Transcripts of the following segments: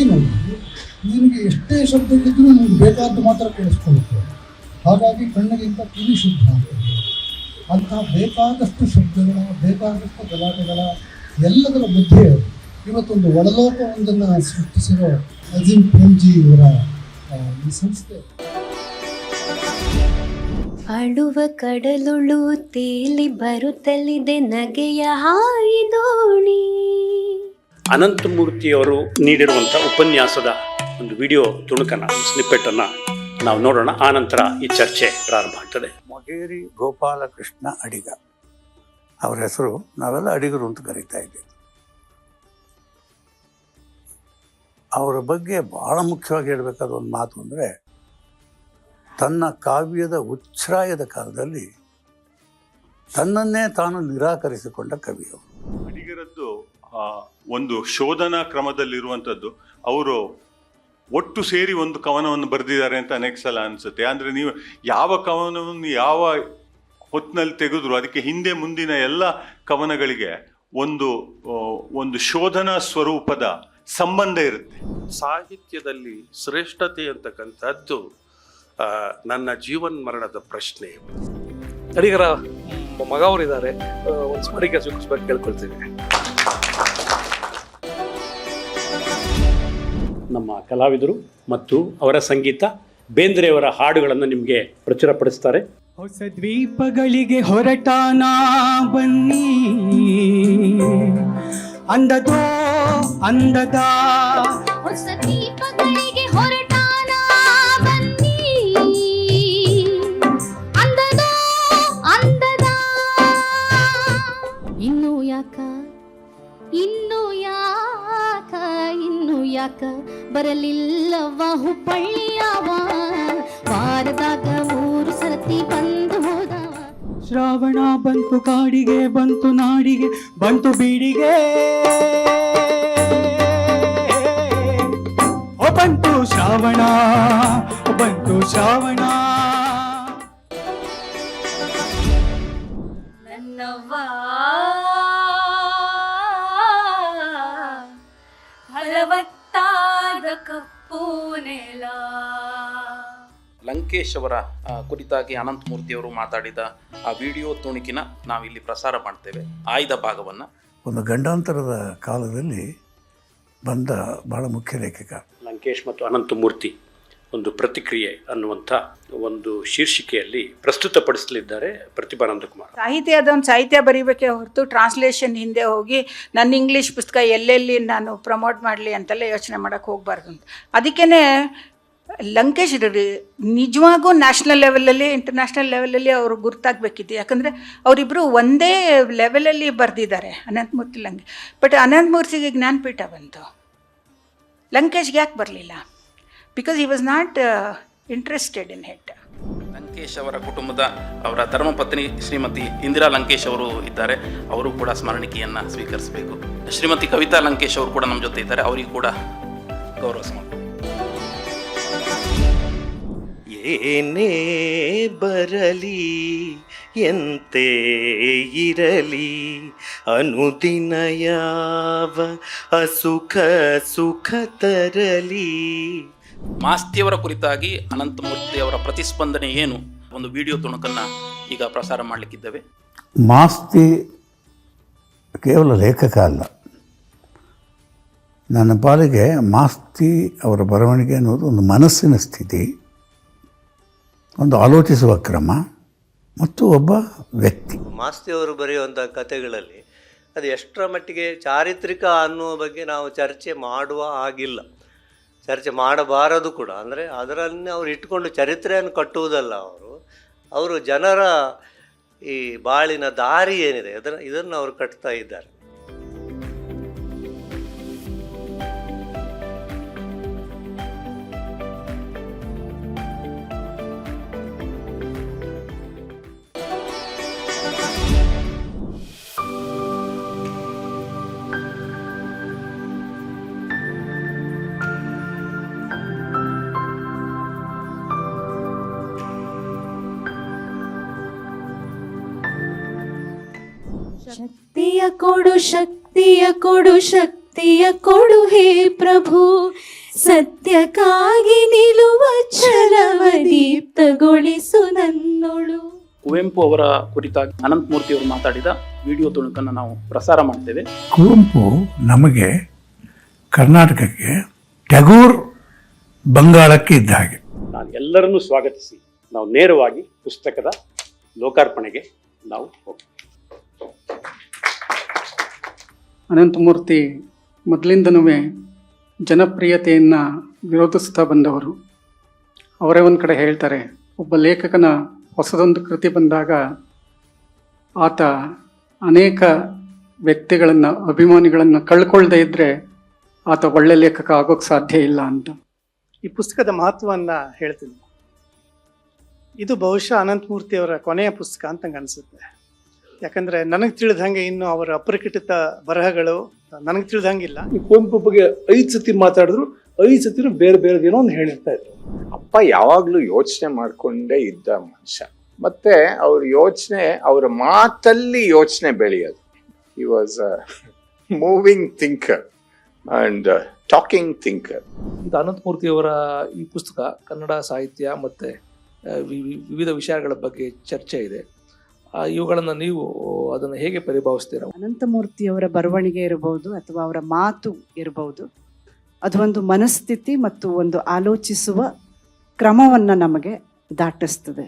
ಯಾವುದೇ ಶಬ್ದಕ್ಕಿದ್ರೂ ನಿಮ್ಗೆ ಬೇಕಾದ್ದು ಮಾತ್ರ ಕೇಳಿಸ್ಕೊಳ್ಳುತ್ತೆ. ಹಾಗಾಗಿ ಕಣ್ಣಿಗಿಂತ ಕಿವಿ ಶುದ್ಧ ಅಂತಹ ಬೇಕಾದಷ್ಟು ಶಬ್ದಗಳ, ಬೇಕಾದಷ್ಟು ಗಲಾಟೆಗಳ, ಎಲ್ಲದರ ಬುದ್ಧಿ ಇವತ್ತೊಂದು ಒಳಲೋಕವೊಂದನ್ನು ಸೃಷ್ಟಿಸಿರೋ ಅಜಿಂ ಪ್ರೇಮ್ಜಿ ಇವರ ಈ ಸಂಸ್ಥೆ. ಅಳುವ ಕಡಲುಳು, ತೇಲಿ ಬರುತ್ತಲಿದೆ ನಗೆಯ ಹಾಯಿದೋಣಿ. ಅನಂತಮೂರ್ತಿಯವರು ನೀಡಿರುವಂಥ ಉಪನ್ಯಾಸದ ಒಂದು ವಿಡಿಯೋ ತುಣುಕನ್ನು ಸ್ನಿಪ್ಪೆಟ್ಟನ್ನು ನಾವು ನೋಡೋಣ. ಆ ನಂತರ ಈ ಚರ್ಚೆ ಪ್ರಾರಂಭ ಆಗ್ತದೆ. ಮೊಗೇರಿ ಗೋಪಾಲಕೃಷ್ಣ ಅಡಿಗ. ಅವರ ಹೆಸರು ನಾವೆಲ್ಲ ಅಡಿಗರು ಅಂತ ಕರೀತಾ ಇದ್ದೇವೆ ಅವರ ಬಗ್ಗೆ ಬಹಳ ಮುಖ್ಯವಾಗಿ ಹೇಳಬೇಕಾದ ಒಂದು ಮಾತು ಅಂದರೆ, ತನ್ನ ಕಾವ್ಯದ ಉಚ್ಛ್ರಾಯದ ಕಾಲದಲ್ಲಿ ತನ್ನನ್ನೇ ತಾನು ನಿರಾಕರಿಸಿಕೊಂಡ ಕವಿಯವರು. ಒಂದು ಶೋಧನಾ ಕ್ರಮದಲ್ಲಿರುವಂಥದ್ದು. ಅವರು ಒಟ್ಟು ಸೇರಿ ಒಂದು ಕವನವನ್ನು ಬರೆದಿದ್ದಾರೆ ಅಂತ ಅನೇಕ ಸಲ ಅನಿಸುತ್ತೆ. ಅಂದರೆ ನೀವು ಯಾವ ಕವನವನ್ನು ಯಾವ ಹೊತ್ತಿನಲ್ಲಿ ತೆಗೆದ್ರು ಅದಕ್ಕೆ ಹಿಂದೆ ಮುಂದಿನ ಎಲ್ಲ ಕವನಗಳಿಗೆ ಒಂದು ಒಂದು ಶೋಧನಾ ಸ್ವರೂಪದ ಸಂಬಂಧ ಇರುತ್ತೆ. ಸಾಹಿತ್ಯದಲ್ಲಿ ಶ್ರೇಷ್ಠತೆ ಅಂತಕ್ಕಂಥದ್ದು ನನ್ನ ಜೀವನ್ ಮರಣದ ಪ್ರಶ್ನೆ. ಅಡಿಗರ ಮಗ ಅವರಿದ್ದಾರೆ. ಒಂದು ಸ್ಮರಿಕೆ ಸ್ವೀಕರಿಸ್ಬೇಕು ನಮ್ಮ ಕಲಾವಿದರು ಮತ್ತು ಅವರ ಸಂಗೀತ ಬೇಂದ್ರೆಯವರ ಹಾಡುಗಳನ್ನು ನಿಮಗೆ ಪ್ರಚುರಪಡಿಸ್ತಾರೆ. ಹೊಸ ದ್ವೀಪಗಳಿಗೆ ಹೊರಟಾನ ಬನ್ನಿ. ಅಂದದೋ ಅಂದದ. ಹೊಸ ಯಾಕ ಬರಲಿಲ್ಲವ ಹುಬ್ಬಳ್ಳಿಯವ ವಾರದಾಗ ಮೂರು ಸರ್ತಿ ಬಂದು ಹೋದವ. ಶ್ರಾವಣ ಬಂತು ಕಾಡಿಗೆ, ಬಂತು ನಾಡಿಗೆ, ಬಂತು ಬೀಡಿಗೆ. ಬಂತು ಶ್ರಾವಣ ಬಂತು ಶ್ರಾವಣ. ಲಂಕೇಶ್ ಅವರ ಕುರಿತಾಗಿ ಅನಂತಮೂರ್ತಿಯವರು ಮಾತಾಡಿದ ಆ ವಿಡಿಯೋ ತುಣುಕಿನ ನಾವಿಲ್ಲಿ ಪ್ರಸಾರ ಮಾಡ್ತೇವೆ. ಆಯ್ದ ಭಾಗವನ್ನು. ಒಂದು ಗಂಡಾಂತರದ ಕಾಲದಲ್ಲಿ ಬಂದ ಬಹಳ ಮುಖ್ಯ ಲೇಖಕ. ಲಂಕೇಶ್ ಮತ್ತು ಅನಂತಮೂರ್ತಿ ಒಂದು ಪ್ರತಿಕ್ರಿಯೆ ಅನ್ನುವಂಥ ಒಂದು ಶೀರ್ಷಿಕೆಯಲ್ಲಿ ಪ್ರಸ್ತುತಪಡಿಸಲಿದ್ದಾರೆ ಪ್ರತಿಭಾನಂದ ಕುಮಾರ್. ಸಾಹಿತ್ಯ ಅದೊಂದು ಸಾಹಿತ್ಯ ಬರೀಬೇಕೇ ಹೊರತು ಟ್ರಾನ್ಸ್ಲೇಷನ್ ಹಿಂದೆ ಹೋಗಿ ನನ್ನ ಇಂಗ್ಲೀಷ್ ಪುಸ್ತಕ ಎಲ್ಲೆಲ್ಲಿ ನಾನು ಪ್ರಮೋಟ್ ಮಾಡಲಿ ಅಂತೆಲ್ಲ ಯೋಚನೆ ಮಾಡೋಕ್ಕೆ ಹೋಗಬಾರ್ದು ಅಂತ. ಅದಕ್ಕೇ ಲಂಕೇಶ್ ರಿ- ನಿಜವಾಗೂ ನ್ಯಾಷನಲ್ ಲೆವೆಲಲ್ಲಿ ಇಂಟರ್ನ್ಯಾಷನಲ್ ಲೆವೆಲಲ್ಲಿ ಅವರು ಗುರ್ತಾಗಬೇಕಿತ್ತು. ಯಾಕಂದರೆ ಅವರಿಬ್ಬರು ಒಂದೇ ಲೆವೆಲಲ್ಲಿ ಬರೆದಿದ್ದಾರೆ, ಅನಂತಮೂರ್ತಿ ಲಂಗೆ ಬಟ್ ಅನಂತಮೂರ್ತಿಗೆ ಜ್ಞಾನಪೀಠ ಬಂತು. ಲಂಕೇಶ್ಗೆ ಯಾಕೆ ಬರಲಿಲ್ಲ? Because he was not interested in it Lankesh ಅವರ ಕುಟುಂಬದ, ಅವರ ಧರ್ಮಪತ್ನಿ ಶ್ರೀಮತಿ ಇಂದಿರಾ ಲಂಕೇಶ್ ಅವರು ಇದ್ದಾರೆ. ಅವರು ಕೂಡ ಸ್ಮರಣಿಕೆಯನ್ನು ಸ್ವೀಕರಿಸಬೇಕು. ಶ್ರೀಮತಿ ಕವಿತಾ ಲಂಕೇಶ್ ಅವರು ಕೂಡ ನಮ್ಮ ಜೊತೆ ಇದ್ದಾರೆ. ಅವರಿಗೂ ಕೂಡ ಗೌರವ ಏನೇ ಬರಲಿ ಎಂತೆ ಇರಲಿ ಅನುದಿನ ಯಾವ ಅಸುಖ ಸುಖ ತರಲಿ. ಮಾಸ್ತಿಯವರ ಕುರಿತಾಗಿ ಅನಂತಮೂರ್ತಿಯವರ ಪ್ರತಿಸ್ಪಂದನೆ ಏನು? ಒಂದು ವಿಡಿಯೋ ತುಣುಕನ್ನು ಈಗ ಪ್ರಸಾರ ಮಾಡಲಿಕ್ಕಿದ್ದೇವೆ. ಮಾಸ್ತಿ ಕೇವಲ ಲೇಖಕ ಅಲ್ಲ. ನನ್ನ ಪಾಲಿಗೆ ಮಾಸ್ತಿ ಅವರ ಬರವಣಿಗೆ ಅನ್ನೋದು ಒಂದು ಮನಸ್ಸಿನ ಸ್ಥಿತಿ. ಒಂದು ಆಲೋಚಿಸುವ ಕ್ರಮ ಮತ್ತು ಒಬ್ಬ ವ್ಯಕ್ತಿ. ಮಾಸ್ತಿಯವರು ಬರೆಯುವಂಥ ಕಥೆಗಳಲ್ಲಿ ಅದು ಎಷ್ಟರ ಮಟ್ಟಿಗೆ ಚಾರಿತ್ರಿಕ ಅನ್ನುವ ಬಗ್ಗೆ ನಾವು ಚರ್ಚೆ ಮಾಡುವ ಹಾಗಿಲ್ಲ. ಚರ್ಚೆ ಮಾಡಬಾರದು ಕೂಡ. ಅಂದರೆ ಅದರನ್ನೇ ಅವರು ಇಟ್ಕೊಂಡು ಚರಿತ್ರೆಯನ್ನು ಕಟ್ಟುವುದಲ್ಲ ಅವರು. ಅವರು ಜನರ ಈ ಬಾಳಿನ ದಾರಿ ಏನಿದೆ? ಅದನ್ನು, ಇದನ್ನು ಅವರು ಕಟ್ತಾ ಇದ್ದಾರೆ. ಕೊಡು ಶಕ್ತಿಯ ಕೊಡು ಶಕ್ತಿಯ ಕೊಡು ಹೇ ಪ್ರಭು. ಸತ್ಯಕ್ಕಾಗಿ ನಿಲ್ಲುವ ಛಲವ ದೀಪ್ತಗೊಳಿಸು ನನ್ನೊಳು. ಕುವೆಂಪು ಅವರ ಕುರಿತಾಗಿ ಅನಂತಮೂರ್ತಿ ಅವರು ಮಾತಾಡಿದ ವಿಡಿಯೋ ತುಣುಕನ್ನು ನಾವು ಪ್ರಸಾರ ಮಾಡ್ತೇವೆ. ಕುವೆಂಪು ನಮಗೆ ಕರ್ನಾಟಕಕ್ಕೆ ಟ್ಯಾಗೂರ್ ಬಂಗಾಳಕ್ಕೆ ಇದ್ದ ಹಾಗೆ. ನಾನು ಎಲ್ಲರನ್ನೂ ಸ್ವಾಗತಿಸಿ. ನಾವು ನೇರವಾಗಿ ಪುಸ್ತಕದ ಲೋಕಾರ್ಪಣೆಗೆ ನಾವು ಹೋಗ್ತೀವಿ. ಅನಂತಮೂರ್ತಿ ಮೊದಲಿಂದನೂ ಜನಪ್ರಿಯತೆಯನ್ನು ವಿರೋಧಿಸ್ತಾ ಬಂದವರು. ಅವರೇ ಒಂದು ಕಡೆ ಹೇಳ್ತಾರೆ, ಒಬ್ಬ ಲೇಖಕನ ಹೊಸದೊಂದು ಕೃತಿ ಬಂದಾಗ ಆತ ಅನೇಕ ವ್ಯಕ್ತಿಗಳನ್ನು, ಅಭಿಮಾನಿಗಳನ್ನು ಕಳ್ಕೊಳ್ಳದೇ ಇದ್ದರೆ ಆತ ಒಳ್ಳೆ ಲೇಖಕ ಆಗೋಕ್ಕೆ ಸಾಧ್ಯ ಇಲ್ಲ ಅಂತ. ಈ ಪುಸ್ತಕದ ಮಹತ್ವವನ್ನು ಹೇಳ್ತೀನಿ. ಇದು ಬಹುಶಃ ಅನಂತಮೂರ್ತಿಯವರ ಕೊನೆಯ ಪುಸ್ತಕ ಅಂತ ನನಗೆ ಅನಿಸುತ್ತೆ ಯಾಕಂದ್ರೆ ನನಗೆ ತಿಳಿದಂಗೆ ಇನ್ನು ಅವರ ಅಪ್ರಕಟಿತ ಬರಹಗಳು ನನಗೆ ತಿಳಿದಂಗಿಲ್ಲ ಈ ಕುವೆಂಪು ಬಗ್ಗೆ ಐದು ಸತಿ ಮಾತಾಡಿದ್ರು ಐದು ಸತಿನೂ ಬೇರೆ ಬೇರೆ ಏನೋ ಒಂದು ಹೇಳಿರ್ತಾ ಇದ್ರು. ಅಪ್ಪ ಯಾವಾಗ್ಲೂ ಯೋಚನೆ ಮಾಡಿಕೊಂಡೇ ಇದ್ದ ಮನುಷ್ಯ. ಮತ್ತೆ ಅವ್ರ ಯೋಚನೆ ಅವರ ಮಾತಲ್ಲಿ ಯೋಚನೆ ಬೆಳೆಯೋದು. He was moving thinker and talking thinker ಇದು ಅನಂತಮೂರ್ತಿ ಅವರ ಈ ಪುಸ್ತಕ ಕನ್ನಡ ಸಾಹಿತ್ಯ ಮತ್ತೆ ವಿವಿಧ ವಿಷಯಗಳ ಬಗ್ಗೆ ಚರ್ಚೆ ಇದೆ. ಇವುಗಳನ್ನ ನೀವು ಅದನ್ನು ಹೇಗೆ ಪರಿಭಾವಿಸ್ತೀರಾ? ಅನಂತಮೂರ್ತಿಯವರ ಬರವಣಿಗೆ ಇರಬಹುದು ಅಥವಾ ಅವರ ಮಾತು ಇರಬಹುದು. ಅದು ಒಂದು ಮನಸ್ಥಿತಿ ಮತ್ತು ಒಂದು ಆಲೋಚಿಸುವ ಕ್ರಮವನ್ನು ನಮಗೆ ದಾಟಿಸ್ತದೆ.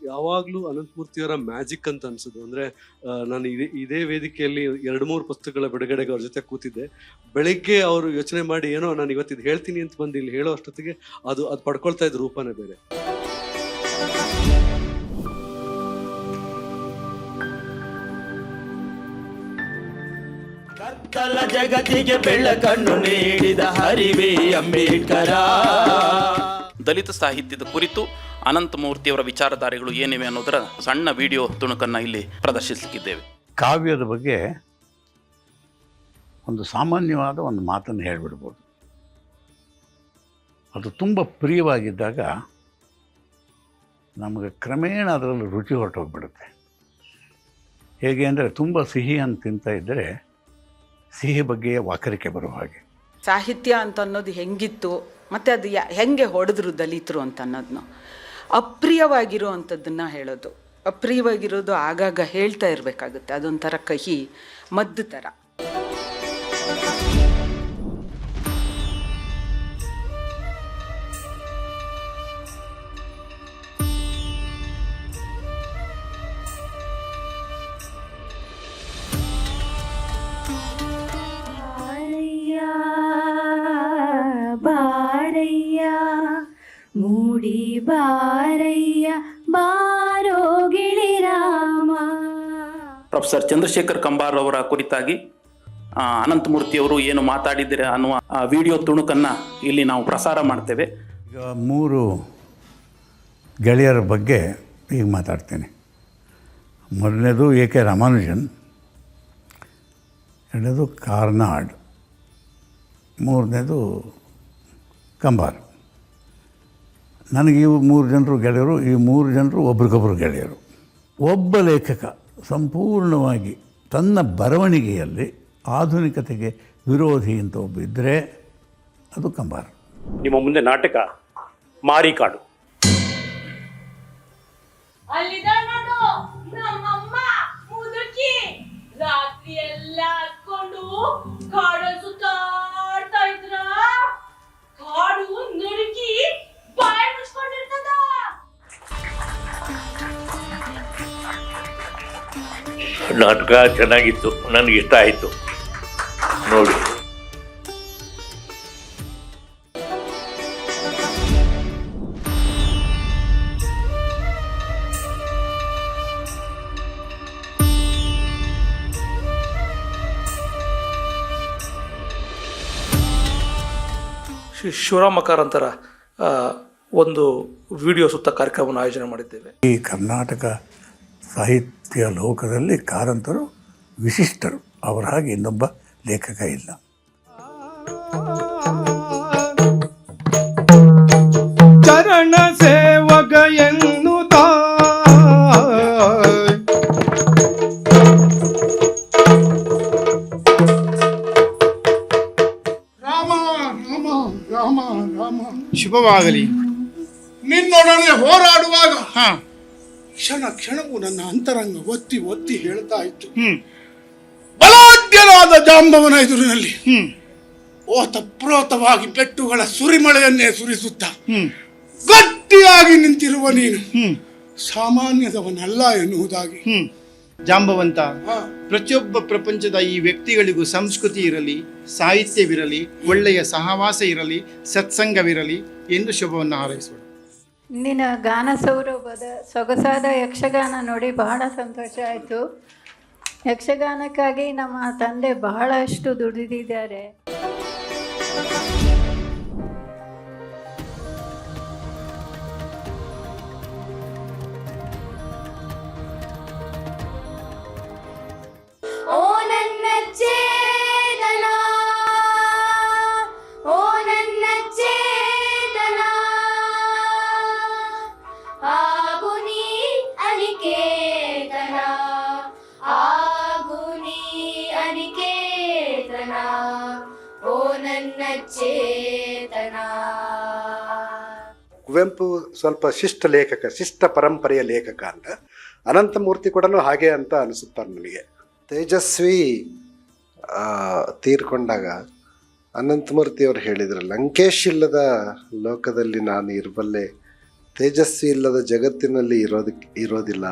ಯಾವಾಗಲೂ ಅನಂತಮೂರ್ತಿಯವರ ಮ್ಯಾಜಿಕ್ ಅಂತ ಅನ್ಸುದು ಅಂದ್ರೆ ನಾನು ಇದೇ ಇದೇ ವೇದಿಕೆಯಲ್ಲಿ ಎರಡು ಮೂರು ಪುಸ್ತಕಗಳ ಬಿಡುಗಡೆಗೆ ಅವ್ರ ಜೊತೆ ಕೂತಿದ್ದೆ. ಬೆಳಿಗ್ಗೆ ಅವರು ಯೋಚನೆ ಮಾಡಿ ಏನೋ ನಾನು ಇವತ್ತಿದು ಹೇಳ್ತೀನಿ ಅಂತ ಬಂದು ಇಲ್ಲಿ ಹೇಳೋ ಅಷ್ಟೊತ್ತಿಗೆ ಅದು ಅದು ಪಡ್ಕೊಳ್ತಾ ಇದ್ದ ರೂಪನೇ ಬೇರೆ. ಕತ್ತಲ ಜಗತ್ತಿಗೆ ಬೆಳಕನ್ನು ನೀಡಿದ ಹರಿವೇ ಅಂಬೇಡ್ಕರ. ದಲಿತ ಸಾಹಿತ್ಯದ ಕುರಿತು ಅನಂತಮೂರ್ತಿಯವರ ವಿಚಾರಧಾರೆಗಳು ಏನಿವೆ ಅನ್ನೋದರ ಸಣ್ಣ ವಿಡಿಯೋ ತುಣುಕನ್ನು ಇಲ್ಲಿ ಪ್ರದರ್ಶಿಸಲಿಕ್ಕಿದ್ದೇವೆ. ಕಾವ್ಯದ ಬಗ್ಗೆ ಒಂದು ಸಾಮಾನ್ಯವಾದ ಒಂದು ಮಾತನ್ನು ಹೇಳಿಬಿಡ್ಬೋದು. ಅದು ತುಂಬ ಪ್ರಿಯವಾಗಿದ್ದಾಗ ನಮಗೆ ಕ್ರಮೇಣ ಅದರಲ್ಲಿ ರುಚಿ ಹೊರಟೋಗ್ಬಿಡುತ್ತೆ. ಹೇಗೆ ಅಂದರೆ ತುಂಬ ಸಿಹಿ ಅಂತ ತಿಂತ ಇದ್ದರೆ ಸಿಹಿ ಬಗ್ಗೆ ವಾಕರಿಕೆ ಬರುವ ಹಾಗೆ. ಸಾಹಿತ್ಯ ಅಂತ ಅನ್ನೋದು ಹೆಂಗಿತ್ತು, ಮತ್ತು ಅದು ಹೆಂಗೆ ಹೊಡೆದ್ರು ದಲಿತರು ಅಂತ ಅನ್ನೋದನ್ನ ಅಪ್ರಿಯವಾಗಿರೋ ಅಂಥದ್ದನ್ನು ಹೇಳೋದು. ಅಪ್ರಿಯವಾಗಿರೋದು ಆಗಾಗ ಹೇಳ್ತಾ ಇರಬೇಕಾಗುತ್ತೆ, ಅದೊಂಥರ ಕಹಿ, ಮದ್ದು ಥರ ಮೂಡಿ ಬಾರಯ್ಯ ಬಾರೋ ಗಿಳಿರಾಮ ಪ್ರೊಫೆಸರ್ ಚಂದ್ರಶೇಖರ್ ಕಂಬಾರ್ ಅವರ ಕುರಿತಾಗಿ ಅನಂತಮೂರ್ತಿಯವರು ಏನು ಮಾತಾಡಿದ್ದೀರಾ ಅನ್ನುವ ಆ ವಿಡಿಯೋ ತುಣುಕನ್ನು ಇಲ್ಲಿ ನಾವು ಪ್ರಸಾರ ಮಾಡ್ತೇವೆ. ಈಗ ಮೂರು ಗೆಳೆಯರ ಬಗ್ಗೆ ಈಗ ಮಾತಾಡ್ತೇನೆ. ಮೊದಲನೇದು ಎ ಕೆ ರಾಮಾನುಜನ್ ಎರಡನೇದು ಕಾರ್ನಾಡ್ ಮೂರನೇದು ಕಂಬಾರ್. ನನಗೆ ಇವು ಮೂರು ಜನರು ಗೆಳೆಯರು ಈ ಮೂರು ಜನರು ಒಬ್ರಿಗೊಬ್ಬರು ಗೆಳೆಯರು. ಒಬ್ಬ ಲೇಖಕ ಸಂಪೂರ್ಣವಾಗಿ ತನ್ನ ಬರವಣಿಗೆಯಲ್ಲಿ ಆಧುನಿಕತೆಗೆ ವಿರೋಧಿ ಅಂತ ಒಬ್ಬ ಇದ್ದರೆ ಅದು ಕಂಬಾರ. ನಿಮ್ಮ ಮುಂದೆ ನಾಟಕ ಮಾರಿಕಾಡು ಅಲ್ಲಿದ ನೋಡು ನಮ್ಮಮ್ಮ ಮುದುಕಿ ರಾತ್ರಿ ಎಲ್ಲ ಹಾಕೊಂಡು ಕಾಡ ಸುತ್ತಾಡ್ತಾ ನಾಟಕ ಚೆನ್ನಾಗಿತ್ತು ನನಗೆ ಇಷ್ಟ ಆಯಿತು. ನೋಡಿ. ಶ್ರೀ ಶಿವರಾಮ ಕಾರಂತರ ಆ, ಒಂದು ವಿಡಿಯೋ ಸುತ್ತ ಕಾರ್ಯಕ್ರಮವನ್ನು ಆಯೋಜನೆ ಮಾಡಿದ್ದೇವೆ. ಈ ಕರ್ನಾಟಕ ಸಾಹಿತ್ಯ ಲೋಕದಲ್ಲಿ ಕಾರಂತರು ವಿಶಿಷ್ಟರು. ಅವರ ಹಾಗೆ ಇನ್ನೊಬ್ಬ ಲೇಖಕ ಇಲ್ಲ. ಚರಣ ಸೇವಕ ಎನ್ನುತ್ತ. ರಾಮ ರಾಮ ರಾಮ ಶುಭವಾಗಲಿ. ನಿನ್ನೊಡನೆ ಹೋರಾಡುವಾಗ ಕ್ಷಣ ಕ್ಷಣವು ನನ್ನ ಅಂತರಂಗ ಒತ್ತಿ ಒತ್ತಿ ಹೇಳ್ತಾ ಇತ್ತು. ಬಲಾಢ್ಯನಾದ ಜಾಂಬವನ ಎದುರಿನಲ್ಲಿ ಓತಪ್ರೋತವಾಗಿ ಪೆಟ್ಟುಗಳ ಸುರಿಮಳೆಯನ್ನೇ ಸುರಿಸುತ್ತಾ ಗಟ್ಟಿಯಾಗಿ ನಿಂತಿರುವ ನೀನು. ಸಾಮಾನ್ಯದವನಲ್ಲ ಎನ್ನುವುದಾಗಿ. ಜಾಂಬವಂತ ಪ್ರತಿಯೊಬ್ಬ ಪ್ರಪಂಚದ ಈ ವ್ಯಕ್ತಿಗಳಿಗೂ ಸಂಸ್ಕೃತಿ ಇರಲಿ ಸಾಹಿತ್ಯವಿರಲಿ ಒಳ್ಳೆಯ ಸಹವಾಸ ಇರಲಿ ಸತ್ಸಂಗವಿರಲಿ ಎಂದು ಶುಭವನ್ನು ಹಾರೈಸೋಣ. ನಿನ್ನ ಗಾನ ಸೌರಭದ ಸೊಗಸಾದ ಯಕ್ಷಗಾನ ನೋಡಿ ಬಹಳ ಸಂತೋಷ ಆಯಿತು. ಯಕ್ಷಗಾನಕ್ಕಾಗಿ ನಮ್ಮ ತಂದೆ ಬಹಳಷ್ಟು ದುಡಿದಿದ್ದಾರೆ. ಕುವೆಂಪು ಸ್ವಲ್ಪ ಶಿಷ್ಟ ಲೇಖಕ, ಶಿಷ್ಟ ಪರಂಪರೆಯ ಲೇಖಕ ಅಂತ. ಅನಂತಮೂರ್ತಿ ಕೂಡ ಹಾಗೆ ಅಂತ ಅನಿಸುತ್ತಾರೆ ನನಗೆ ತೇಜಸ್ವಿ ತೀರ್ಕೊಂಡಾಗ ಅನಂತಮೂರ್ತಿ ಅವರು ಹೇಳಿದರು, ಲಂಕೇಶ್ ಇಲ್ಲದ ಲೋಕದಲ್ಲಿ ನಾನು ಇರಬಲ್ಲೆ, ತೇಜಸ್ವಿ ಇಲ್ಲದ ಜಗತ್ತಿನಲ್ಲಿ ಇರೋದಕ್ಕೆ ಇರೋದಿಲ್ಲ.